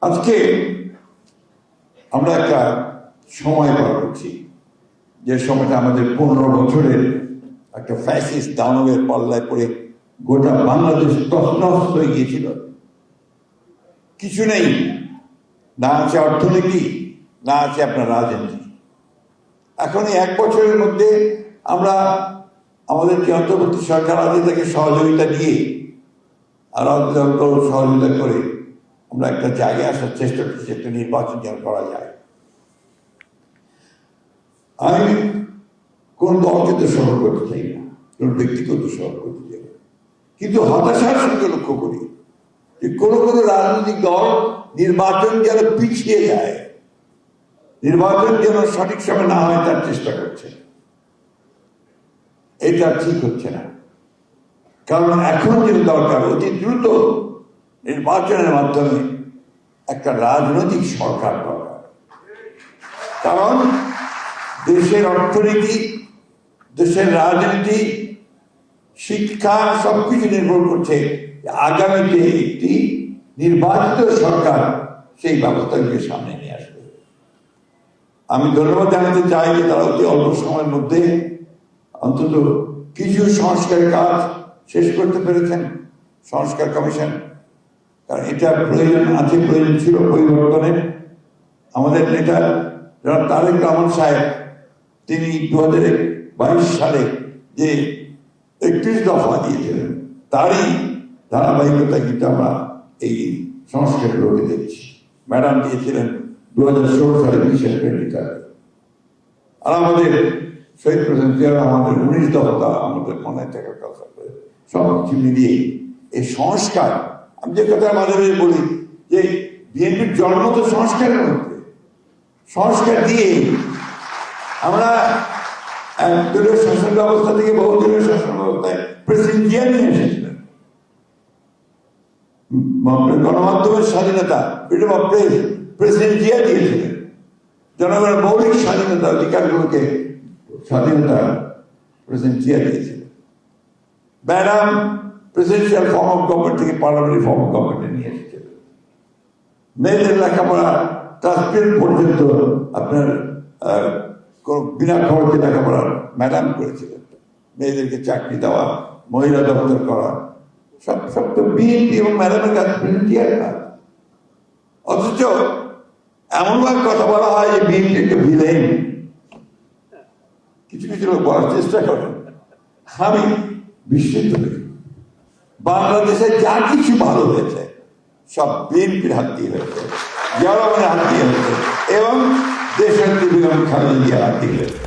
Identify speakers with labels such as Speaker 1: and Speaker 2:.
Speaker 1: আজকে আমরা একটা সময় পার করছি। যে সময়টা আমাদের পনেরো বছরের একটা ফ্যাসিস্ট দানবের পাল্লায় পড়ে গোটা বাংলাদেশ তছনছ হয়ে গিয়েছিল। কিছু নেই। না আছে অর্থনীতি, না আছে আপনার রাজনীতি। এখন এই এক বছরের মধ্যে আমরা আমাদের যে অন্তর্বর্তী সরকার আছে, তাকে সহযোগিতা দিয়ে আর অন্তত সহযোগিতা করে আমরা একটা জায়গায় আসার চেষ্টা করছি একটা নির্বাচন যেন করা যায়। আমি কোন দলকে সফল করতে চাই না, কোন ব্যক্তিকে সফল করতে চাই না। কিন্তু হতাশার সঙ্গে লক্ষ্য করি যে কোন কোনো রাজনৈতিক দল নির্বাচন যেন পিছিয়ে যায়, নির্বাচন যেন সঠিক সময় না হয় তার চেষ্টা করছে। এটা ঠিক হচ্ছে না। কারণ এখন যে দরকার, অতি দ্রুত নির্বাচনের মাধ্যমে একটা রাজনৈতিক সরকার দরকার। কারণ দেশের অর্থনীতি, দেশের রাজনীতি, শিক্ষা সবকিছু নির্ভর করছে আগামীতে একটি নির্বাচিত সরকার সেই ব্যবস্থাগুলিকে সামনে নিয়ে আসবে। আমি ধন্যবাদ জানাতে চাই যে তারা অতি অল্প সময়ের মধ্যে অন্তত কিছু সংস্কার কাজ শেষ করতে পেরেছেন। সংস্কার কমিশন কারণ এটা প্রয়োজন, আছে প্রয়োজন ছিল পরিবর্তনের। আমাদের নেতা জনাব তারেক রহমান সাহেব, তিনি দু হাজার বাইশ সালে যে একত্রিশ দফা দিয়েছিলেন, তারই ধারাবাহিকতা কিন্তু আমরা এই সংস্কার সংস্কারগুলোকে দেখছি। ম্যাডাম দিয়েছিলেন দু হাজার ষোলো সালে বিশেষ প্রেমিকা আর আমাদের শহীদ প্রেসিডেন্ট জিয়া আমাদের উনিশ দফা আমাদের মনে থাকার কথা সব কিছু মিলিয়ে এই সংস্কার আমি যে কথা মাঝে মাঝে বলি, যে বিএনপির জন্ম তো সংস্কারের মধ্যে। সংস্কার দিয়ে আমরা শাসন ব্যবস্থা থেকে বহুদলীয় শাসন ব্যবস্থায় প্রেসিডেন্ট জিয়া নিয়ে এসেছিলেন। গণমাধ্যমের স্বাধীনতা freedom of press president Zia দিয়েছিলেন। জনগণের মৌলিক স্বাধীনতা, অধিকারগুলোকে স্বাধীনতা প্রেসিডেন্ট জিয়া দিয়েছিলেন। Madam presidential form of government থেকে পার্লামেন্টারি ফর্ম অফ গভর্নমেন্টে নিয়ে এসেছিলেন মেয়েদের লেখাপড়া ক্লাস পর্যন্ত আপনার বিনা খরচে লেখাপড়া ম্যাডাম করেছিলেন। মেয়েদেরকে চাকরি দেওয়া, মহিলা দপ্তর করা, সব সব তো বিএনপি এবং ম্যাডামের কাছে প্রেসিডেন্টিয়ার কাজ। অথচ এমনভাবে কথা বলা হয় যে বিএনপি একটা ভিলেন কিছু কিছু লোক বলার চেষ্টা করেন আমি বিস্মিত হই। বাংলাদেশে যা কিছু ভালো হয়েছে, সব বিএনপির হাত দিয়ে হয়েছে, জনগণের হাত দিয়ে হয়েছে, এবং দেশের বিভিন্ন দিয়ে হাত দিয়ে হয়েছে।